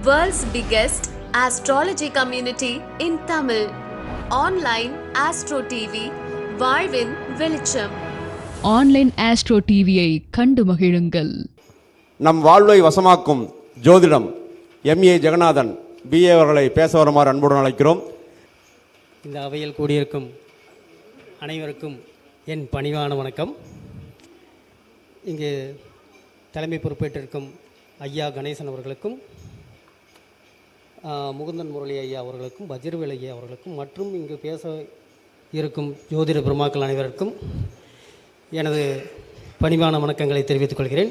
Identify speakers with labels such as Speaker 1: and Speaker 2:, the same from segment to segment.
Speaker 1: World's biggest astrology community in Tamil. Online Astro TV, வாழ்வின் வெளிச்சம்
Speaker 2: online astro டிவியை கண்டு மகிழுங்கள்.
Speaker 3: நம் வாழ்வை வசமாக்கும் ஜோதிடம் எம்ஏ ஜெகநாதன் பிஏ அவர்களை பேச வருமாறு அன்புடன் அழைக்கிறோம்.
Speaker 4: இந்த அவையில் கூடியிருக்கும் அனைவருக்கும் என் பணிவான வணக்கம். இங்கு தலைமை பொறுப்பேற்றிருக்கும் ஐயா கணேசன் அவர்களுக்கும் முகுந்தன் முரளி ஐயா அவர்களுக்கும் வஜ்ரவேல் ஐயா அவர்களுக்கும் மற்றும் இங்கு பேச இருக்கும் ஜோதிட பெருமாக்கள் அனைவருக்கும் எனது பணிவான வணக்கங்களை தெரிவித்துக் கொள்கிறேன்.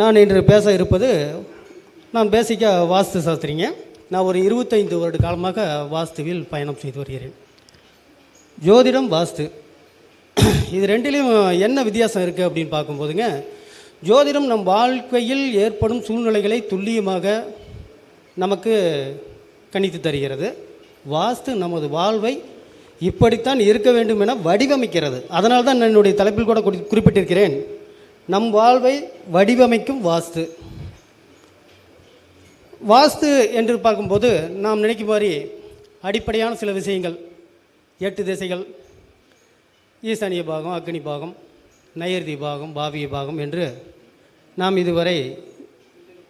Speaker 4: நான் இன்று பேச இருப்பது நான் பேசிக்காக வாஸ்து சாஸ்திரிங்க. நான் ஒரு இருபத்தைந்து வருட காலமாக வாஸ்துவில் பயணம் செய்து வருகிறேன். ஜோதிடம் வாஸ்து. இது ரெண்டிலையும் என்ன வித்தியாசம் இருக்குது அப்படின்னு பார்க்கும்போதுங்க ஜோதிடம் நம் வாழ்க்கையில் ஏற்படும் சூழ்நிலைகளை துல்லியமாக நமக்கு கணித்து தருகிறது. வாஸ்து நமது வாழ்வை இப்படித்தான் இருக்க வேண்டும் என வடிவமைக்கிறது. அதனால் தான் நான் என்னுடைய தலைப்பில் கூட குறி- குறிப்பிட்டிருக்கிறேன். நம் வாழ்வை வடிவமைக்கும் வாஸ்து. வாஸ்து என்று பார்க்கும்போது நாம் நினைக்கும் மாதிரி அடிப்படையான சில விஷயங்கள். எட்டு திசைகள். ஈசானிய பாகம் அக்னி பாகம். நையர்தி பாகம் பாவிய பாகம் என்று நாம் இதுவரை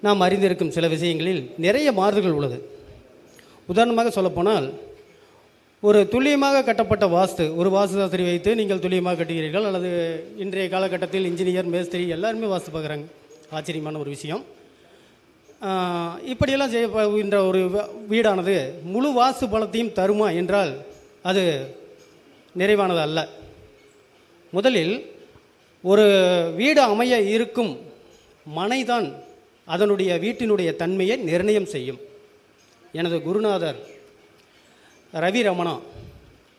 Speaker 4: நாம் அறிந்திருக்கும் சில விஷயங்களில் நிறைய மாறுதல்கள் உள்ளது. உதாரணமாக சொல்லப்போனால் ஒரு துல்லியமாக கட்டப்பட்ட வாஸ்து ஒரு வாஸ்து சாஸ்திரி வைத்து நீங்கள் துல்லியமாக கட்டுகிறீர்கள் அல்லது இன்றைய காலகட்டத்தில் இன்ஜினியர் மேஸ்திரி எல்லாருமே வாஸ்து பார்க்குறாங்க. ஆச்சரியமான ஒரு விஷயம். இப்படியெல்லாம் செய்யப்படுகின்ற ஒரு வீடானது முழு வாஸ்து பலத்தையும் தருமா என்றால் அது நிறைவானது அல்ல. முதலில் ஒரு வீடு அமைய இருக்கும் மனைதான் அதனுடைய வீட்டினுடைய தன்மையை நிர்ணயம் செய்யும். எனது குருநாதர் ரவி ரமணா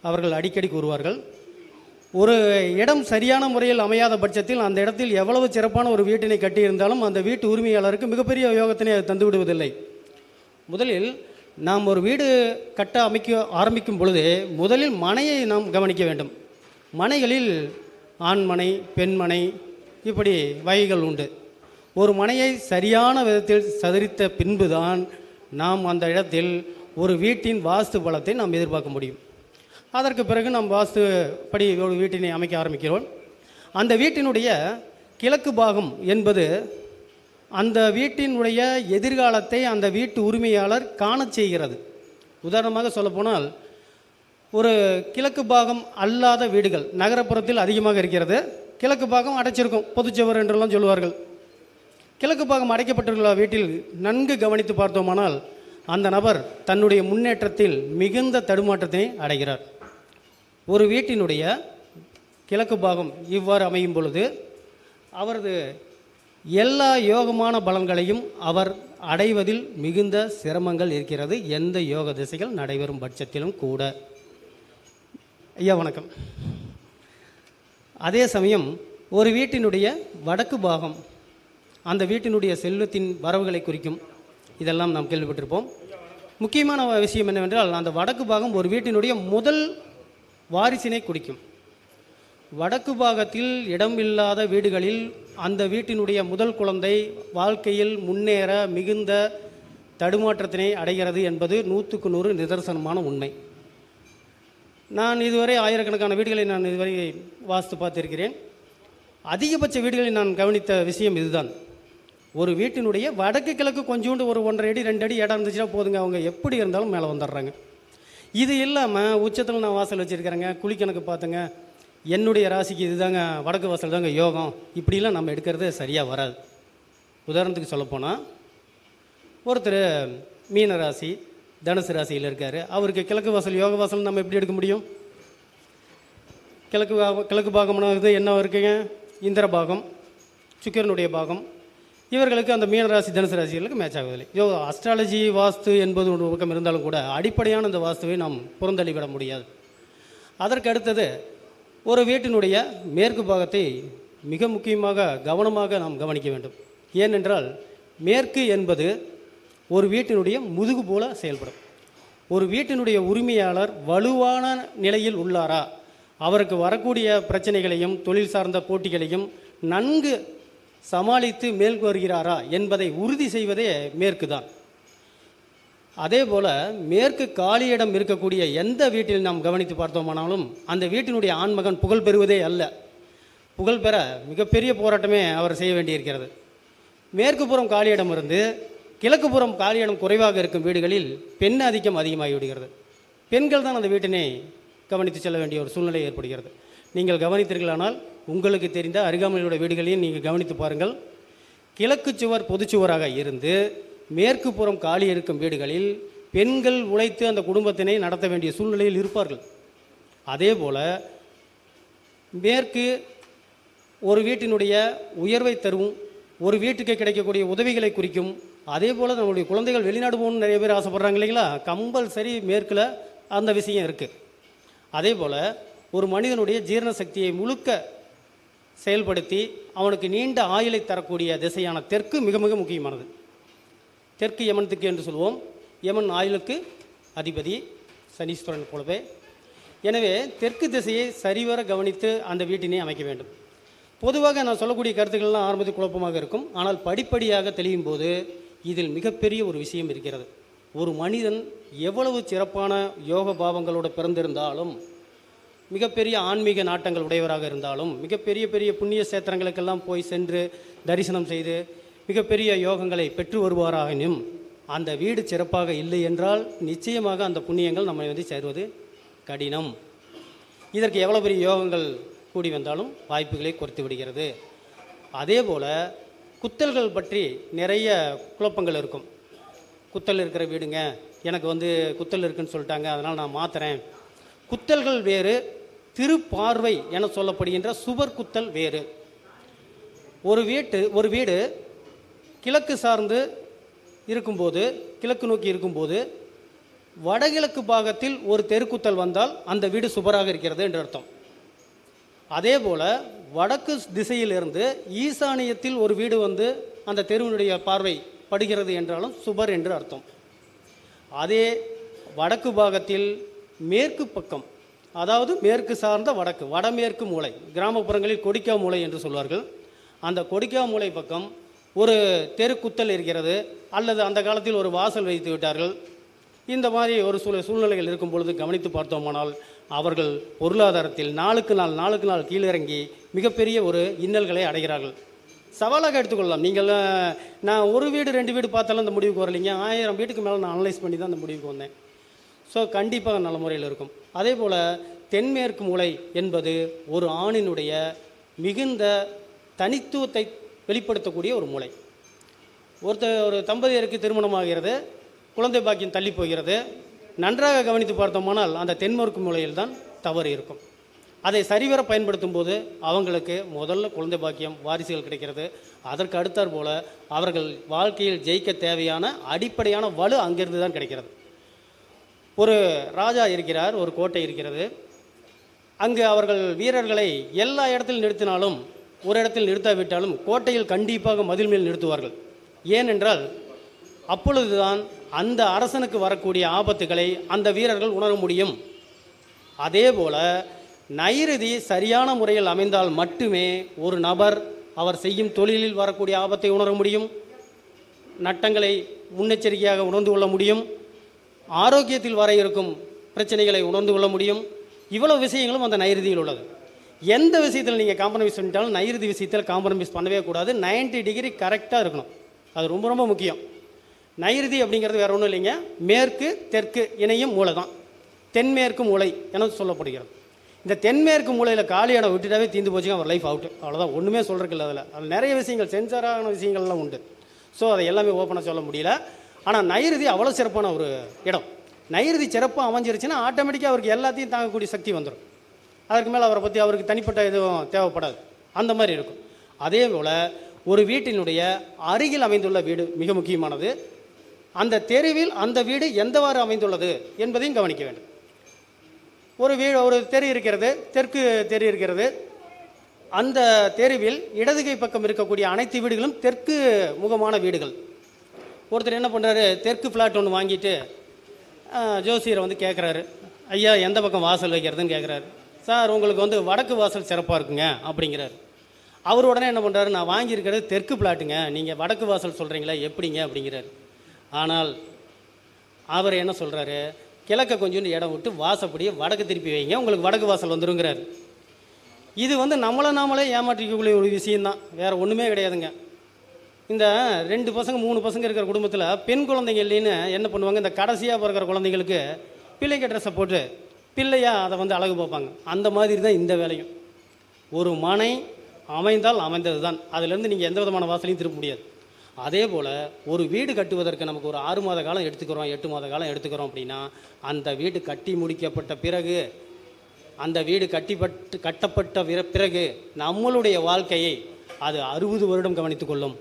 Speaker 4: அவர்கள் அடிக்கடி கூறுவார்கள் ஒரு இடம் சரியான முறையில் அமையாத பட்சத்தில் அந்த இடத்தில் எவ்வளவு சிறப்பான ஒரு வீட்டினை கட்டியிருந்தாலும் அந்த வீட்டு உரிமையாளருக்கு மிகப்பெரிய யோகத்தினை அது தந்துவிடுவதில்லை முதலில் நாம் ஒரு வீடு கட்ட அமைக்க ஆரம்பிக்கும் பொழுது முதலில் மனையை நாம் கவனிக்க வேண்டும். மனைகளில் ஆண்மனை பெண்மனை இப்படி வகைகள் உண்டு. ஒரு மனையை சரியான விதத்தில் சதுரித்த பின்புதான் நாம் அந்த இடத்தில் ஒரு வீட்டின் வாஸ்து பலத்தை நாம் எதிர்பார்க்க முடியும். அதற்கு பிறகு நாம் வாஸ்து படி ஒரு வீட்டினை அமைக்க ஆரம்பிக்கிறோம். அந்த வீட்டினுடைய கிழக்கு பாகம் என்பது அந்த வீட்டினுடைய எதிர்காலத்தை அந்த வீட்டு உரிமையாளர் காண செய்கிறது. உதாரணமாக சொல்லப்போனால் ஒரு கிழக்கு பாகம் அல்லாத வீடுகள் நகரப்புறத்தில் அதிகமாக இருக்கிறது. கிழக்கு பாகம் அடைச்சிருக்கும் பொதுச்சுவர் என்றெல்லாம் சொல்லுவார்கள். கிழக்கு பாகம் அடைக்கப்பட்டுள்ள வீட்டில் நன்கு கவனித்து பார்த்தோமானால் அந்த நபர் தன்னுடைய முன்னேற்றத்தில் மிகுந்த தடுமாற்றத்தை அடைகிறார். ஒரு வீட்டினுடைய கிழக்கு பாகம் இவ்வாறு அமையும் பொழுது அவரது எல்லா யோகமான பலன்களையும் அவர் அடைவதில் மிகுந்த சிரமங்கள் இருக்கிறது. எந்த யோக திசைகள் நடைபெறும் பட்சத்திலும் கூட. ஐயா வணக்கம். அதே சமயம் ஒரு வீட்டினுடைய வடக்கு பாகம் அந்த வீட்டினுடைய செல்வத்தின் வரவுகளை குறிக்கும் இதெல்லாம் நாம் கேள்விப்பட்டிருப்போம். முக்கியமான விஷயம் என்னவென்றால் அந்த வடக்கு பாகம் ஒரு வீட்டினுடைய முதல் வாரிசினை குறிக்கும். வடக்கு பாகத்தில் இடமில்லாத வீடுகளில் அந்த வீட்டினுடைய முதல் குழந்தை வாழ்க்கையில் முன்னேற மிகுந்த தடுமாற்றத்தினை அடைகிறது என்பது நூற்றுக்கு நூறு நிதர்சனமான உண்மை. நான் இதுவரை ஆயிரக்கணக்கான வீடுகளை நான் இதுவரை வாஸ்து பார்த்திருக்கிறேன். அதிகபட்ச வீடுகளை நான் கவனித்த விஷயம் இதுதான். ஒரு வீட்டினுடைய வடக்கு கிழக்கு கொஞ்சோண்டு ஒரு ஒன்றரை அடி ரெண்டு அடி இடம் இருந்துச்சுன்னா போதுங்க அவங்க எப்படி இருந்தாலும் மேலே வந்துடுறாங்க. இது இல்லாமல் உச்சத்தில் நான் வாசல் வச்சுருக்கிறேங்க குழிக்கணக்கு பார்த்துங்க. என்னுடைய ராசிக்கு இதுதாங்க வடக்கு வாசல் தாங்க யோகம். இப்படிலாம் நம்ம எடுக்கிறது சரியாக வராது. உதாரணத்துக்கு சொல்லப்போனால் ஒருத்தர் மீன ராசி தனுசு ராசியில் இருக்கார். அவருக்கு கிழக்கு வாசல் யோக வாசல் நம்ம எப்படி எடுக்க முடியும்? கிழக்கு கிழக்கு பாகம்னா இது என்ன இருக்குங்க? இந்திர பாகம் சுக்கிரனுடைய பாகம். இவர்களுக்கு அந்த மீனராசி தனுசு ராசிகளுக்கு மேட்ச் ஆகுதில்லை. யோ அஸ்ட்ராலஜி வாஸ்து என்பது ஒரு பக்கம் இருந்தாலும் கூட அடிப்படையான அந்த வாஸ்துவை நாம் புறந்தள்ளிவிட முடியாது. அதற்கு அடுத்தது ஒரு வீட்டினுடைய மேற்கு பாகத்தை மிக முக்கியமாக கவனமாக நாம் கவனிக்க வேண்டும். ஏனென்றால் மேற்கு என்பது ஒரு வீட்டினுடைய முதுகு போல செயல்படும். ஒரு வீட்டினுடைய உரிமையாளர் வலுவான நிலையில் உள்ளாரா? அவருக்கு வரக்கூடிய பிரச்சனைகளையும் தொழில் சார்ந்த போட்டிகளையும் நன்கு சமாளித்து மேற்கு வருகிறாரா என்பதை உறுதி செய்வதே மேற்கு தான் அதே போல் மேற்கு காலியிடம் இருக்கக்கூடிய எந்த வீட்டில் நாம் கவனித்து பார்த்தோமானாலும் அந்த வீட்டினுடைய ஆண்மகன் புகழ் பெறுவதே அல்ல. புகழ் பெற மிகப்பெரிய போராட்டமே அவர் செய்ய வேண்டியிருக்கிறது. மேற்கு புறம் காலியிடம் இருந்து கிழக்கு புறம் காலியிடம் குறைவாக இருக்கும் வீடுகளில் பெண் ஆதிக்கம் அதிகமாகி விடுகிறது. பெண்கள் தான் அந்த வீட்டினை கவனித்து செல்ல வேண்டிய ஒரு சூழ்நிலை ஏற்படுகிறது. நீங்கள் கவனித்தீர்களானால் உங்களுக்கு தெரிந்த அருகாமையிலுள்ள வீடுகளையும் நீங்கள் கவனித்து பாருங்கள். கிழக்கு சுவர் பொதுச்சுவராக இருந்து மேற்கு புறம் காலி இருக்கும் வீடுகளில் பெண்கள் உழைத்து அந்த குடும்பத்தினை நடத்த வேண்டிய சூழ்நிலையில் இருப்பார்கள். அதே போல் மேற்கு ஒரு வீட்டினுடைய உயர்வை தரும் ஒரு வீட்டுக்கு கிடைக்கக்கூடிய உதவிகளை குறிக்கும் அதே போல் நம்மளுடைய குழந்தைகள் வெளிநாடு போகணும்னு நிறைய பேர் ஆசைப்பட்றாங்க இல்லைங்களா? கம்பல்சரி மேற்கில் அந்த விஷயம் இருக்குது அதே போல் ஒரு மனிதனுடைய ஜீரண சக்தியை முழுக்க செயல்படுத்தி அவனுக்கு நீண்ட ஆயுளை தரக்கூடிய திசையான தெற்கு மிக மிக முக்கியமானது. தெற்கு யமன் திக்கு என்று சொல்வோம். யமன் ஆயுளுக்கு அதிபதி சனீஸ்வரன் போலவே. எனவே தெற்கு திசையை சரிவர கவனித்து அந்த வீட்டினை அமைக்க வேண்டும். பொதுவாக நான் சொல்லக்கூடிய கருத்துக்கள்லாம் ஆரம்பத்தில் குழப்பமாக இருக்கும். ஆனால் படிப்படியாக தெளியும் போது இதில் மிகப்பெரிய ஒரு விஷயம் இருக்கிறது. ஒரு மனிதன் எவ்வளவு சிறப்பான யோக பாவங்களோடு பிறந்திருந்தாலும் மிகப்பெரிய ஆன்மீக நாட்டங்கள் உடையவராக இருந்தாலும் மிகப்பெரிய பெரிய புண்ணிய சேத்திரங்களுக்கெல்லாம் போய் சென்று தரிசனம் செய்து மிகப்பெரிய யோகங்களை பெற்று வருவாராகினும் அந்த வீடு சிறப்பாக இல்லை என்றால் நிச்சயமாக அந்த புண்ணியங்கள் நம்மை வந்து சேருவது கடினம். இதற்கு எவ்வளோ பெரிய யோகங்கள் கூடி வந்தாலும் வாய்ப்புகளை குறைத்து விடுகிறது. அதே போல் குத்தல்கள் பற்றி நிறைய குழப்பங்கள் இருக்கும். குத்தல் இருக்கிற வீடுங்க. எனக்கு வந்து குத்தல் இருக்குன்னு சொல்லிட்டாங்க. அதனால் நான் மாற்றுறேன் குத்தல்கள் வேறு திருப்பார்வை என சொல்லப்படுகின்ற சுவர் குத்தல் வேறு. ஒரு வீட்டு ஒரு வீடு கிழக்கு சார்ந்து இருக்கும்போது கிழக்கு நோக்கி இருக்கும்போது வடகிழக்கு பாகத்தில் ஒரு தெருக்குத்தல் வந்தால் அந்த வீடு சுபராக இருக்கிறது என்று அர்த்தம். அதே போல் வடக்கு திசையிலிருந்து ஈசானியத்தில் ஒரு வீடு வந்து அந்த தெருவினுடைய பார்வை படுகிறது என்றாலும் சுபர் என்று அர்த்தம். அதே வடக்கு பாகத்தில் மேற்கு பக்கம் அதாவது மேற்கு சார்ந்த வடக்கு வடமேற்கு மூலை கிராமப்புறங்களில் கொடிக்கா மூலை என்று சொல்வார்கள். அந்த கொடிக்கா மூளை பக்கம் ஒரு தெருக்குத்தல் இருக்கிறது. அல்லது அந்த காலத்தில் ஒரு வாசல் வைத்து விட்டார்கள். இந்த மாதிரி ஒரு சூழ சூழ்நிலைகள் இருக்கும் பொழுது கவனித்து பார்த்தோமானால் அவர்கள் பொருளாதாரத்தில் நாளுக்கு நாள் நாளுக்கு நாள் கீழிறங்கி மிகப்பெரிய ஒரு இன்னல்களை அடைகிறார்கள். சவாலாக எடுத்துக்கொள்ளலாம். நீங்கள் நான் ஒரு வீடு ரெண்டு வீடு பார்த்தாலும் அந்த முடிவுக்கு வரலைங்க. ஆயிரம் வீட்டுக்கு மேலே நான் அனலைஸ் பண்ணி தான் அந்த முடிவுக்கு வந்தேன். ஸோ கண்டிப்பாக நல்ல முறையில் இருக்கும். அதே போல் தென்மேற்கு மூலை என்பது ஒரு ஆணினுடைய மிகுந்த தனித்துவத்தை வெளிப்படுத்தக்கூடிய ஒரு மூளை. ஒருத்தர் ஒரு தம்பதியருக்கு திருமணமாகிறது குழந்தை பாக்கியம் தள்ளி போகிறது. நன்றாக கவனித்து பார்த்தோமானால் அந்த தென்மேற்கு மூலையில் தான் தவறு இருக்கும். அதை சரிவர பயன்படுத்தும் போது அவங்களுக்கு முதல்ல குழந்தை பாக்கியம் வாரிசுகள் கிடைக்கிறது. அதற்கு அடுத்தாற் போல அவர்கள் வாழ்க்கையில் ஜெயிக்க தேவையான அடிப்படையான வலு அங்கிருந்து தான் கிடைக்கிறது. ஒரு ராஜா இருக்கிறார் ஒரு கோட்டை இருக்கிறது. அங்கு அவர்கள் வீரர்களை எல்லா இடத்திலும் நிறுத்தினாலும் ஒரு இடத்தில் நிறுத்தாவிட்டாலும் கோட்டையில் கண்டிப்பாக மதில் மேல் நிறுத்துவார்கள். ஏனென்றால் அப்பொழுதுதான் அந்த அரசனுக்கு வரக்கூடிய ஆபத்துகளை அந்த வீரர்கள் உணர முடியும். அதே போல் நைருதி சரியான முறையில் அமைந்தால் மட்டுமே ஒரு நபர் அவர் செய்யும் தொழிலில் வரக்கூடிய ஆபத்தை உணர முடியும் நட்டங்களை முன்னெச்சரிக்கையாக உணர்ந்து கொள்ள முடியும் ஆரோக்கியத்தில் வர இருக்கும் பிரச்சனைகளை உணர்ந்து கொள்ள முடியும். இவ்வளவு விஷயங்களும் அந்த நைருதியில் உள்ளது. எந்த விஷயத்தில் நீங்கள் காம்ப்ரமைஸ் பண்ணிட்டாலும் நைருதி விஷயத்தில் காம்ப்ரமைஸ் பண்ணவே கூடாது. 90 டிகிரி கரெக்டாக இருக்கணும். அது ரொம்ப ரொம்ப முக்கியம். நைருதி அப்படிங்கிறது வேற ஒன்றும் இல்லைங்க. மேற்கு தெற்கு இணையும் மூலை தான் தென்மேற்கு மூலை என சொல்லப்படுகிறது. இந்த தென்மேற்கு மூலையில் காலி இடம் விட்டுட்டாவே தீந்து போச்சுங்க அவர் லைஃப் அவுட் அவ்வளோதான் ஒன்றுமே சொல்கிறதுக்கு இல்லை அதில். அதில் நிறைய விஷயங்கள் சென்சாரான விஷயங்கள்லாம் உண்டு. ஸோ அதை எல்லாமே ஓப்பனாக சொல்ல முடியல. ஆனால் நைருதி அவ்வளோ சிறப்பான ஒரு இடம். நைருதி சிறப்பாக அமைஞ்சிருச்சுன்னா ஆட்டோமேட்டிக்காக அவருக்கு எல்லாத்தையும் தாங்கக்கூடிய சக்தி வந்துடும் அதற்கு மேலே அவரை பற்றி அவருக்கு தனிப்பட்ட எதுவும் தேவைப்படாது. அந்த மாதிரி இருக்கும். அதே போல் ஒரு வீட்டினுடைய அருகில் அமைந்துள்ள வீடு மிக முக்கியமானது. அந்த தெருவில் அந்த வீடு எந்தவாறு அமைந்துள்ளது என்பதையும் கவனிக்க வேண்டும். ஒரு வீடு ஒரு தெரு இருக்கிறது தெற்கு தெரு இருக்கிறது. அந்த தெருவில் இடதுகை பக்கம் இருக்கக்கூடிய அனைத்து வீடுகளும் தெற்கு முகமான வீடுகள். ஒருத்தர் என்ன பண்ணுறாரு தெற்கு ஃப்ளாட் ஒன்று வாங்கிட்டு ஜோசியரை வந்து கேட்குறாரு ஐயா எந்த பக்கம் வாசல் வைக்கிறதுன்னு கேட்குறாரு சார் உங்களுக்கு வந்து வடக்கு வாசல் சிறப்பாக இருக்குங்க அப்படிங்கிறார். அவர் உடனே என்ன பண்ணுறாரு நான் வாங்கியிருக்கிறது தெற்கு பிளாட்டுங்க நீங்கள் வடக்கு வாசல் சொல்கிறீங்களா எப்படிங்க? அப்படிங்கிறாரு. ஆனால் அவர் என்ன சொல்கிறாரு கிழக்க கொஞ்சோண்டு இடம் விட்டு வாசப்படியே வடக்கு திருப்பி வைங்க. உங்களுக்கு வடக்கு வாசல் வந்துருங்கிறாரு. இது வந்து நம்மளை நாமளே ஏமாற்றிக்கக்கூடிய ஒரு விஷயந்தான் வேறு ஒன்றுமே கிடையாதுங்க. இந்த ரெண்டு பசங்க மூணு பசங்க இருக்கிற குடும்பத்தில் பெண் குழந்தைங்க இல்லைன்னு என்ன பண்ணுவாங்க? இந்த கடைசியாக பிறக்கிற குழந்தைங்களுக்கு பிள்ளைக்கு ட்ரெஸ்ஸை போட்டு பிள்ளையா அதை வந்து அழகு பார்ப்பாங்க. அந்த மாதிரி தான் இந்த வேலையும். ஒரு மனை அமைந்தால் அமைந்தது தான் அதுலேருந்து நீங்கள் எந்த விதமான வாசலையும் திருப்ப முடியாது. அதே போல் ஒரு வீடு கட்டுவதற்கு நமக்கு ஒரு ஆறு மாத காலம் எடுத்துக்கிறோம் எட்டு மாத காலம் எடுத்துக்கிறோம் அப்படின்னா அந்த வீடு கட்டி முடிக்கப்பட்ட பிறகு அந்த வீடு கட்டிப்பட்டு கட்டப்பட்ட பிறகு நம்மளுடைய வாழ்க்கையை அது அறுபது வருடம் கவனித்து கொள்ளும்.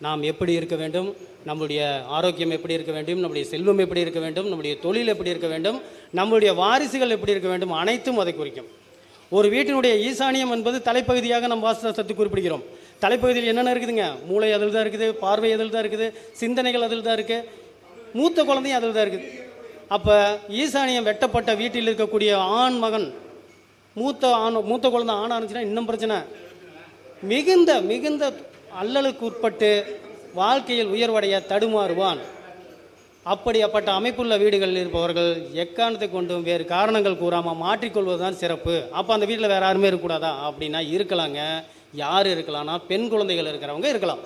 Speaker 4: நாம் எப்படி இருக்க வேண்டும்? நம்முடைய ஆரோக்கியம் எப்படி இருக்க வேண்டும்? நம்முடைய செல்வம் எப்படி இருக்க வேண்டும்? நம்முடைய தொழில் எப்படி இருக்க வேண்டும்? நம்முடைய வாரிசுகள் எப்படி இருக்க வேண்டும்? அனைத்தும் அதை குறிக்கும். ஒரு வீட்டினுடைய ஈசானியம் என்பது தலைப்பகுதியாக நம் வாஸ்துவத்தை குறிப்பிடுகிறோம். தலைப்பகுதியில் என்னென்ன இருக்குதுங்க? மூளை அதில் தான் இருக்குது பார்வை அதில் தான் இருக்குது சிந்தனைகள் அதில் தான் இருக்குது மூத்த குழந்தையும் அதில் தான் இருக்குது. அப்போ ஈசானியம் வெட்டப்பட்ட வீட்டில் இருக்கக்கூடிய ஆண் மகன் மூத்த ஆண் மூத்த குழந்தை ஆணாக இருந்துச்சுன்னா இன்னும் பிரச்சனை. மிகுந்த மிகுந்த அல்லலுக்கு உட்பட்டு வாழ்க்கையில் உயர்வடைய தடுமாறுவான். அப்படிப்பட்ட அமைப்புள்ள வீடுகளில் இருப்பவர்கள் எக்காரணத்தை கொண்டும் வேறு காரணங்கள் கூறாமல் மாற்றிக்கொள்வது தான் சிறப்பு. அப்போ அந்த வீட்டில் வேறு யாருமே இருக்கக்கூடாதா? அப்படின்னா இருக்கலாங்க. யார் இருக்கலாம்னா பெண் குழந்தைகள் இருக்கிறவங்க இருக்கலாம்.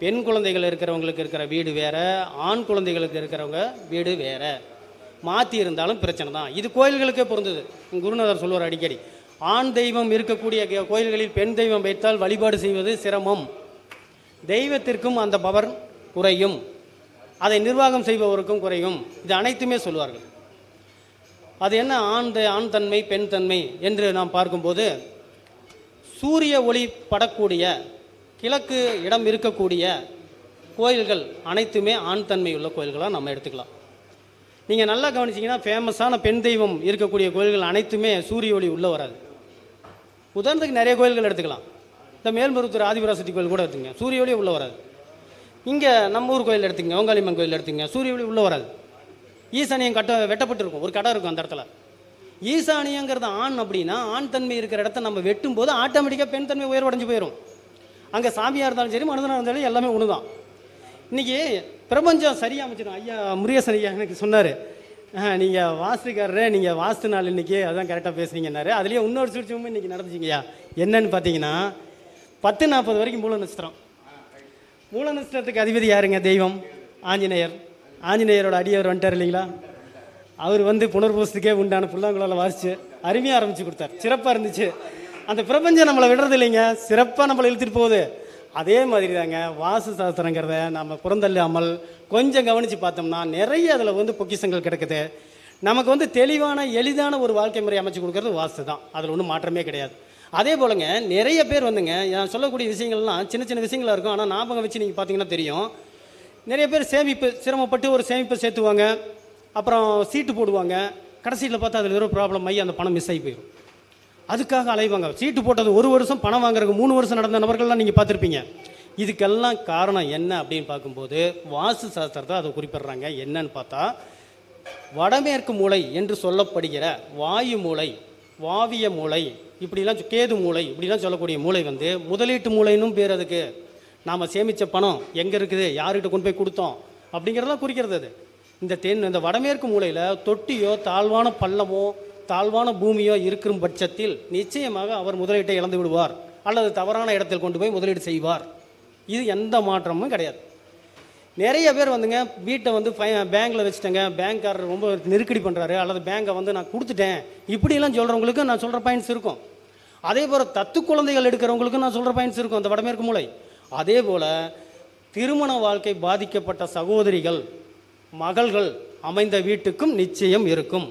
Speaker 4: பெண் குழந்தைகள் இருக்கிறவங்களுக்கு இருக்கிற வீடு வேறு ஆண் குழந்தைகளுக்கு இருக்கிறவங்க வீடு வேறு. மாற்றி இருந்தாலும் பிரச்சனை தான். இது கோயில்களுக்கே பொருந்தது. குருநாதர் சொல்லுவார் அடிக்கடி ஆண் தெய்வம் இருக்கக்கூடிய கோயில்களில் பெண் தெய்வம் வைத்தால் வழிபாடு செய்வது சிரமம். தெய்வத்திற்கும் அந்த பவர் குறையும். அதை நிர்வாகம் செய்பவருக்கும் குறையும். இது அனைத்துமே சொல்லுவார்கள் அது என்ன? ஆண் ஆண் தன்மை பெண் தன்மை என்று நாம் பார்க்கும்போது சூரிய ஒளி படக்கூடிய கிழக்கு இடம் இருக்கக்கூடிய கோயில்கள் அனைத்துமே ஆண் தன்மை உள்ள கோயில்களாக நம்ம எடுத்துக்கலாம். நீங்கள் நல்லா கவனிச்சிங்கன்னா ஃபேமஸான பெண் தெய்வம் இருக்கக்கூடிய கோயில்கள் அனைத்துமே சூரிய ஒளி உள்ளே வராது. உதாரணத்துக்கு நிறைய கோயில்கள் எடுத்துக்கலாம். இந்த மேல்மருத்தூர் ஆதிபராசக்தி கோயில் கூட எடுத்துங்க. சூரிய ஒளி உள்ளே வராது. இங்கே நம்ம ஊர் கோயில் எடுத்துங்க ஓங்காளியம்மன் கோயில் எடுத்துங்க. சூரிய ஒளி உள்ளே வராது. ஈசானியம் கட்ட வெட்டப்பட்டிருக்கும். ஒரு கடை இருக்கும் அந்த இடத்துல. ஈசானியங்கிறது ஆண் அப்படின்னா ஆண் தன்மை இருக்கிற இடத்த நம்ம வெட்டும் போது ஆட்டோமேட்டிக்காக பெண் தன்மை உயர்வடைஞ்சு போயிடும் அங்கே சாமியாக இருந்தாலும் சரி மனிதனாக இருந்தாலும் எல்லாமே ஒன்று தான் இன்றைக்கி பிரபஞ்சம் சரியாக அமைச்சிடும் ஐயா முருகேசன் ஐயா எனக்கு சொன்னார். நீங்கள் வாஸ்துக்காரரே நீங்கள் வாஸ்து நாள் இன்றைக்கி அதான் கரெக்டாக பேசுனீங்கன்னாரு. அதுலேயே இன்னொரு சூழ்ச்சியும் இன்றைக்கி நடந்துச்சிங்கய்யா என்னன்னு பார்த்தீங்கன்னா பத்து நாற்பது வரைக்கும் மூல நட்சத்திரம். மூல நட்சத்திரத்துக்கு அதிபதி யாருங்க? தெய்வம். ஆஞ்சநேயர். ஆஞ்சநேயரோட அடியவர் வந்துட்டார் இல்லைங்களா? அவர் வந்து புனர்பூசத்துக்கே உண்டான புல்லாங்குழல வாசித்து அருமையாக ஆரம்பித்து கொடுத்தார். சிறப்பாக இருந்துச்சு. அந்த பிரபஞ்சம் நம்மளை விடுறது இல்லைங்க. சிறப்பாக நம்மளை இழுத்துட்டு போகுது. அதே மாதிரி தாங்க வாசு சாஸ்திரங்கிறத நம்ம புறந்தள்ளாமல் கொஞ்சம் கவனித்து பார்த்தோம்னா நிறைய அதில் வந்து பொக்கிஷங்கள் கிடக்குது. நமக்கு வந்து தெளிவான எளிதான ஒரு வாழ்க்கை முறை அமைச்சு கொடுக்கறது வாஸ்து தான். அதில் ஒன்றும் மாற்றமே கிடையாது. அதே போலங்க நிறைய பேர் வந்துங்க நான் சொல்லக்கூடிய விஷயங்கள்லாம் சின்ன சின்ன விஷயங்களாக இருக்கும். ஆனால் ஞாபகம் வச்சு நீங்கள் பார்த்தீங்கன்னா தெரியும். நிறைய பேர் சேமிப்பு சிரமப்பட்டு ஒரு சேமிப்பை சேர்த்துவாங்க. அப்புறம் சீட்டு போடுவாங்க. கடைசியில் பார்த்தா அதில் ஏதோ ப்ராப்ளம் ஆகி அந்த பணம் மிஸ் ஆகி போயிடும் அதுக்காக அலைவாங்க. சீட்டு போட்டது ஒரு வருஷம் பணம் வாங்குறதுக்கு மூணு வருஷம் நடந்த நபர்கள்லாம் நீங்கள் பார்த்துருப்பீங்க. இதுக்கெல்லாம் காரணம் என்ன அப்படின்னு பார்க்கும்போது வாஸ்து சாஸ்திரத்தை அதை குறிப்பிடுறாங்க. என்னன்னு பார்த்தா வடமேற்கு மூளை என்று சொல்லப்படுகிற வாயு மூளை வாவிய மூளை இப்படிலாம் கேது மூளை இப்படிலாம் சொல்லக்கூடிய மூளை வந்து முதலீட்டு மூளைன்னும் பேர் அதுக்கு. நாம் சேமித்த பணம் எங்கே இருக்குது? யார்கிட்ட கொண்டு போய் கொடுத்தோம்? அப்படிங்கிறதெல்லாம் குறிக்கிறது அது. இந்த தென் இந்த வடமேற்கு மூலையில் தொட்டியோ தாழ்வான பள்ளமோ தாழ்வான பூமியோ இருக்கும் பட்சத்தில் நிச்சயமாக அவர் முதலீட்டை இழந்து விடுவார். அல்லது தவறான இடத்தில் கொண்டு போய் முதலீடு செய்வார். இது எந்த மாற்றமும் கிடையாது. நிறைய பேர் வந்துங்க வீட்டை வந்து பேங்க்கில் வச்சுட்டேங்க. பேங்க்காரர் ரொம்ப நெருக்கடி பண்ணுறாரு அல்லது பேங்கை வந்து நான் கொடுத்துட்டேன். இப்படிலாம் சொல்கிறவங்களுக்கு நான் சொல்கிற பாயிண்ட்ஸ் இருக்கும். அதே போல் தத்து குழந்தைகள் எடுக்கிறவங்களுக்கும் நான் சொல்கிற பாயிண்ட்ஸ் இருக்கும் அந்த வடமேற்கு மூலை. அதே போல் திருமண வாழ்க்கை பாதிக்கப்பட்ட சகோதரிகள் மகள்கள் அமைந்த வீட்டுக்கும் நிச்சயம் இருக்கும்.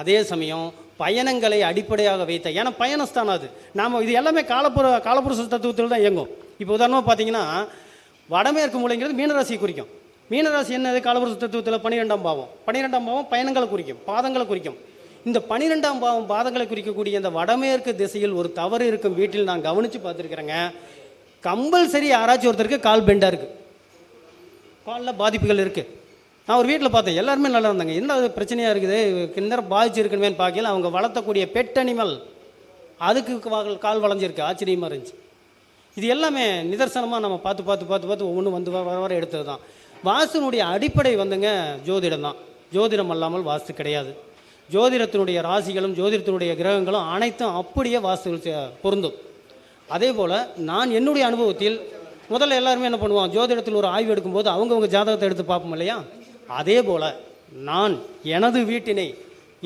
Speaker 4: அதே சமயம் பயணங்களை அடிப்படையாக வைத்த ஏன்னா பயணஸ்தானம் அது. நாம் இது எல்லாமே காலப்புற காலப்புருஷ தத்துவத்தில் தான் இயங்கும். இப்போ உதாரணமாக பார்த்தீங்கன்னா வடமேற்கு மூலைங்கிறது மீனராசியை குறிக்கும். மீனராசி என்னது காலபுருஷ தத்துவத்தில் பன்னிரெண்டாம் பாவம். பன்னிரெண்டாம் பாவம் பயணங்களை குறிக்கும் பாதங்களை குறிக்கும். இந்த பன்னிரெண்டாம் பாவம் பாதங்களை குறிக்கக்கூடிய இந்த வடமேற்கு திசையில் ஒரு தவறு இருக்கும் வீட்டில் நான் கவனித்து பார்த்துருக்குறேங்க. கம்பல்சரி யாராச்சும் ஒருத்தருக்கு கால் பெண்டாக இருக்குது காலில் பாதிப்புகள் இருக்குது நான் ஒரு வீட்டில் பார்த்தேன் எல்லாருமே நல்லா இருந்தாங்க. என்ன பிரச்சனையாக இருக்குது? கிண்ணற பாதிச்சிருக்கணுமேனு பார்க்கல அவங்க வளர்த்தக்கூடிய பெட் அனிமல் அதுக்கு கால் கால் வளைஞ்சிருக்கு. ஆச்சரியமாக இருந்துச்சு. இது எல்லாமே நிதர்சனமாக நம்ம பார்த்து பார்த்து பார்த்து பார்த்து ஒவ்வொன்றும் வந்து வர வர எடுத்தது தான். வாசுனுடைய அடிப்படை வந்துங்க ஜோதிடம் தான். ஜோதிடம் அல்லாமல் வாஸ்து கிடையாது. ஜோதிடத்தினுடைய ராசிகளும் ஜோதிடத்தினுடைய கிரகங்களும் அனைத்தும் அப்படியே வாஸ்து பொருந்தும். அதே போல் நான் என்னுடைய அனுபவத்தில் முதல்ல எல்லாருமே என்ன பண்ணுவோம் ஜோதிடத்தில் ஒரு ஆய்வு எடுக்கும்போது அவங்கவுங்க ஜாதகத்தை எடுத்து பார்ப்போம் இல்லையா? அதே போல் நான் எனது வீட்டினை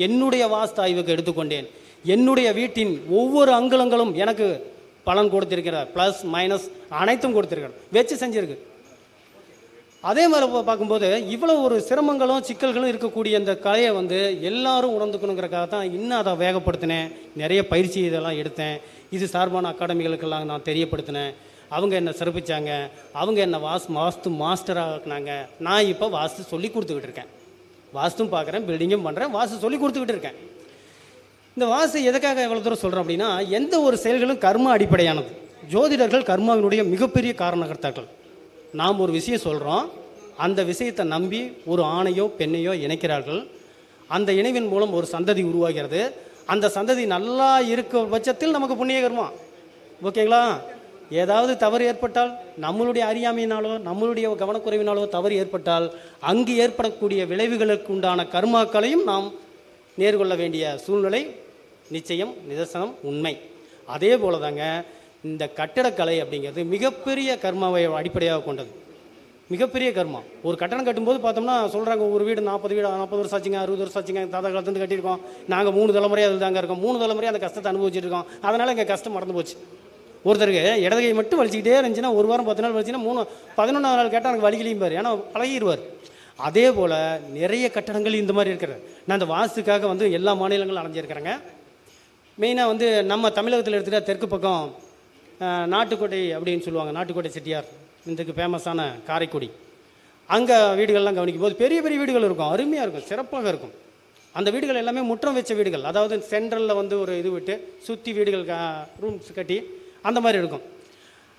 Speaker 4: என்னுடைய வாஸ்தாய்வுக்கு எடுத்துக்கொண்டேன். என்னுடைய வீட்டின் ஒவ்வொரு அங்குலங்களும் எனக்கு பலன் கொடுத்திருக்கிறார். ப்ளஸ் மைனஸ் அனைத்தும் கொடுத்திருக்கிறார். வச்சு செஞ்சிருக்கு. அதே மாதிரி பார்க்கும்போது இவ்வளோ ஒரு சிரமங்களும் சிக்கல்களும் இருக்கக்கூடிய இந்த கலையை வந்து எல்லாரும் உணர்ந்துக்கணுங்கிறக்காக தான் இன்னும் அதை வேகப்படுத்தினேன். நிறைய பயிற்சி இதெல்லாம் எடுத்தேன். இது சார்பான அகாடமிகளுக்கெல்லாம் நான் தெரியப்படுத்தினேன். அவங்க என்ன சிறப்பிச்சாங்க. அவங்க என்ன வாஸ் வாஸ்து மாஸ்டராக ஆக்குனாங்க நான் இப்போ வாஸ்து சொல்லி கொடுத்துக்கிட்டு இருக்கேன். வாஸ்தும் பார்க்குறேன் பில்டிங்கும் பண்ணுறேன் வாஸ்து சொல்லி கொடுத்துக்கிட்டு இருக்கேன். இந்த வாஸ்து எதுக்காக எவ்வளோ தூரம் சொல்கிறோம் அப்படின்னா எந்த ஒரு செயல்களும் கர்ம அடிப்படையானது. ஜோதிடர்கள் கர்மாவினுடைய மிகப்பெரிய காரணகர்த்தாக்கள். நாம் ஒரு விஷயம் சொல்கிறோம் அந்த விஷயத்தை நம்பி ஒரு ஆணையோ பெண்ணையோ இணைக்கிறார்கள். அந்த இணைவின் மூலம் ஒரு சந்ததி உருவாகிறது. அந்த சந்ததி நல்லா இருக்க பட்சத்தில் நமக்கு புண்ணிய கர்மா ஓகேங்களா? ஏதாவது தவறு ஏற்பட்டால் நம்மளுடைய அறியாமையினாலோ நம்மளுடைய கவனக்குறைவினாலோ தவறு ஏற்பட்டால் அங்கு ஏற்படக்கூடிய விளைவுகளுக்கு உண்டான கர்மாக்களையும் நாம் நேர்கொள்ள வேண்டிய சூழ்நிலை நிச்சயம் நிதர்சனம் உண்மை. அதே போல தாங்க இந்த கட்டடக்கலை அப்படிங்கிறது மிகப்பெரிய கர்மாவை அடிப்படையாக கொண்டது. மிகப்பெரிய கர்மா. ஒரு கட்டணம் கட்டும்போது பார்த்தோம்னா சொல்கிறாங்க ஒரு வீடு நாற்பது வீடு நாற்பது வருஷம் ஆச்சுங்க அறுபது வருஷம் ஆச்சுங்க தாத்தா காலத்துலேருந்து கட்டியிருக்கோம். நாங்கள் மூணு தலைமுறை அது தாங்க இருக்கோம். மூணு தலைமுறை அந்த கஷ்டத்தை அனுபவிச்சுட்டு அதனால் எங்கள் கஷ்டம் மறந்து போச்சு. ஒருத்தருக்கு இடதுகை மட்டும் வலிச்சுக்கிட்டே இருந்துச்சுன்னா ஒரு வாரம் பத்து நாள் வலிச்சுன்னா மூணு பதினொன்றாவது நாள் கேட்டால் எனக்கு வலிக்கலையும் பாரு. ஏன்னா பழகிடுவார் அதே போல் நிறைய கட்டடங்கள் இந்த மாதிரி இருக்கிறது. நான் அந்த வாசுக்காக வந்து எல்லா மாநிலங்களும் அலைஞ்சிருக்கிறேங்க. மெயினாக வந்து நம்ம தமிழகத்தில் எடுத்துகிட்டா தெற்கு பக்கம் நாட்டுக்கோட்டை அப்படின்னு சொல்லுவாங்க. நாட்டுக்கோட்டை செட்டியார். இதுக்கு ஃபேமஸான காரைக்குடி. அங்கே வீடுகள்லாம் கவனிக்கும் போது பெரிய பெரிய வீடுகள் இருக்கும். அருமையாக இருக்கும். சிறப்பாக இருக்கும். அந்த வீடுகள் எல்லாமே முற்றம் வச்ச வீடுகள். அதாவது சென்ட்ரலில் வந்து ஒரு இது விட்டு சுற்றி வீடுகள் ரூம்ஸ் கட்டி அந்த மாதிரி இருக்கும்.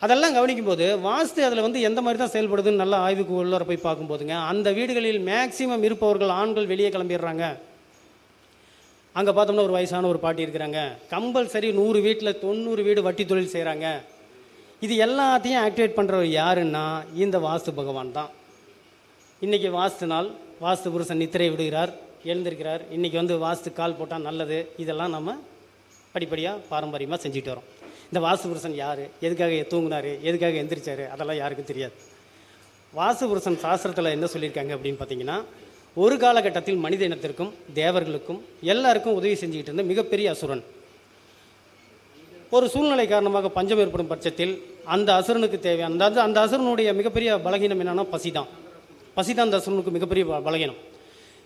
Speaker 4: அதெல்லாம் கவனிக்கும்போது வாஸ்து அதில் வந்து எந்த மாதிரி தான் செயல்படுதுன்னு நல்லா ஆய்வுக்கு உள்ளார போய் பார்க்கும்போதுங்க அந்த வீடுகளில் மேக்சிமம் இருப்பவர்கள் ஆண்கள் வெளியே கிளம்பிடுறாங்க. அங்கே பார்த்தோம்னா ஒரு வயசான ஒரு பாட்டி இருக்கிறாங்க. கம்பல்சரி நூறு வீட்டில் தொண்ணூறு வீடு வட்டி தொழில் செய்கிறாங்க இது எல்லாத்தையும் ஆக்டிவேட் பண்ணுறவர் யாருன்னா இந்த வாஸ்து பகவான் தான். இன்றைக்கி வாஸ்து நாள் வாஸ்து புருஷன் நித்திரை விடுகிறார் எழுந்திருக்கிறார். இன்றைக்கி வந்து வாஸ்து கால் போட்டால் நல்லது. இதெல்லாம் நம்ம படிப்படியாக பாரம்பரியமாக செஞ்சுட்டு வரோம். இந்த வாசு புருஷன் யார்? எதுக்காக தூங்கினார்? எதுக்காக எந்திரிச்சாரு? அதெல்லாம் யாருக்கும் தெரியாது. வாசு புருஷன் சாஸ்திரத்தில் என்ன சொல்லியிருக்காங்க அப்படின்னு பார்த்தீங்கன்னா ஒரு காலகட்டத்தில் மனித இனத்திற்கும் தேவர்களுக்கும் எல்லாருக்கும் உதவி செஞ்சுக்கிட்டு இருந்த மிகப்பெரிய அசுரன். ஒரு சூழ்நிலை காரணமாக பஞ்சம் ஏற்படும் பட்சத்தில் அந்த அசுரனுக்கு தேவையான அந்த அந்த அசுரனுடைய மிகப்பெரிய பலகீனம் என்னன்னா பசி தான் பசி தான் அந்த அசுரனுக்கு மிகப்பெரிய பலகீனம்.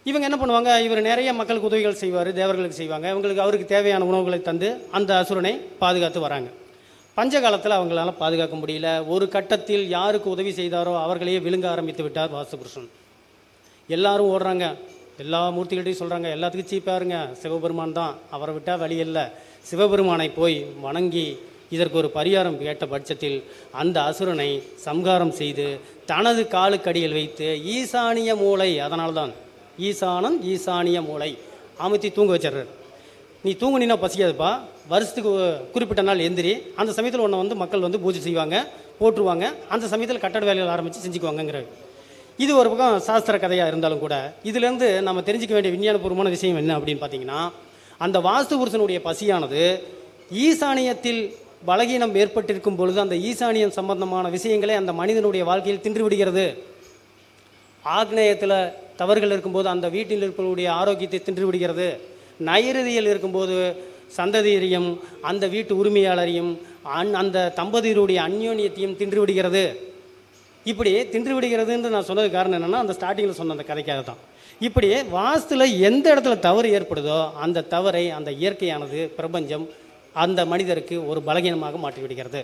Speaker 4: இவங்க என்ன பண்ணுவாங்க? இவர் நிறைய மக்களுக்கு உதவிகள் செய்வார் தேவர்களுக்கு செய்வாங்க. இவங்களுக்கு அவருக்கு தேவையான உணவுகளை தந்து அந்த அசுரனை பாதுகாத்து வராங்க. பஞ்ச காலத்தில் அவங்களால பாதுகாக்க முடியல. ஒரு கட்டத்தில் யாருக்கு உதவி செய்தாரோ அவர்களையே விழுங்க ஆரம்பித்து விட்டார் வாசுபுருஷன். எல்லாரும் ஓடுறாங்க. எல்லா மூர்த்திகள்ட்டையும் சொல்கிறாங்க எல்லாத்துக்கும் சீப்பாக இருங்க. சிவபெருமான் தான். அவரை விட்டால் வழி இல்லை. சிவபெருமானை போய் வணங்கி இதற்கு ஒரு பரிகாரம் கேட்ட பட்சத்தில் அந்த அசுரனை சம்ஹாரம் செய்து தனது காலுக்கடியில் வைத்து ஈசானிய மூளை. அதனால்தான் ஈசானம் ஈசானிய மூளை. அமுத்தி தூங்க வச்சிடுறாரு. நீ தூங்குனீன்னா பசிக்காதுப்பா. வருஷத்துக்கு குறிப்பிட்ட நாள் எந்திரி. அந்த சமயத்தில் ஒன்றை வந்து மக்கள் வந்து பூஜை செய்வாங்க போட்டுருவாங்க அந்த சமயத்தில் கட்டட வேலைகள் ஆரம்பித்து செஞ்சுக்குவாங்கங்கிறது இது ஒரு பக்கம் சாஸ்திர கதையாக இருந்தாலும் கூட இதுலேருந்து நம்ம தெரிஞ்சுக்க வேண்டிய விஞ்ஞானபூர்வமான விஷயம் என்ன அப்படின்னு பார்த்தீங்கன்னா அந்த வாஸ்து புருஷனுடைய பசியானது ஈசானியத்தில் பலகீனம் ஏற்பட்டிருக்கும் பொழுது அந்த ஈசானியம் சம்பந்தமான விஷயங்களை அந்த மனிதனுடைய வாழ்க்கையில் தின்று விடுகிறது ஆக்னேயத்தில் தவறுகள் இருக்கும்போது அந்த வீட்டில் இருக்கக்கூடிய ஆரோக்கியத்தை தின்று விடுகிறது. நைருதியில் இருக்கும்போது சந்ததியரையும் அந்த வீட்டு உரிமையாளரையும் அந் அந்த தம்பதியருடைய அந்யோன்யத்தையும் தின்று விடுகிறது. இப்படி தின்று விடுகிறதுன்னு நான் சொன்னது காரணம் என்னென்னா அந்த ஸ்டார்டிங்கில் சொன்ன அந்த கதைக்காக தான் இப்படி வாஸ்துல எந்த இடத்துல தவறு ஏற்படுதோ அந்த தவறை அந்த இயற்கையானது பிரபஞ்சம் அந்த மனிதருக்கு ஒரு பலகீனமாக மாற்றி விடுகிறது.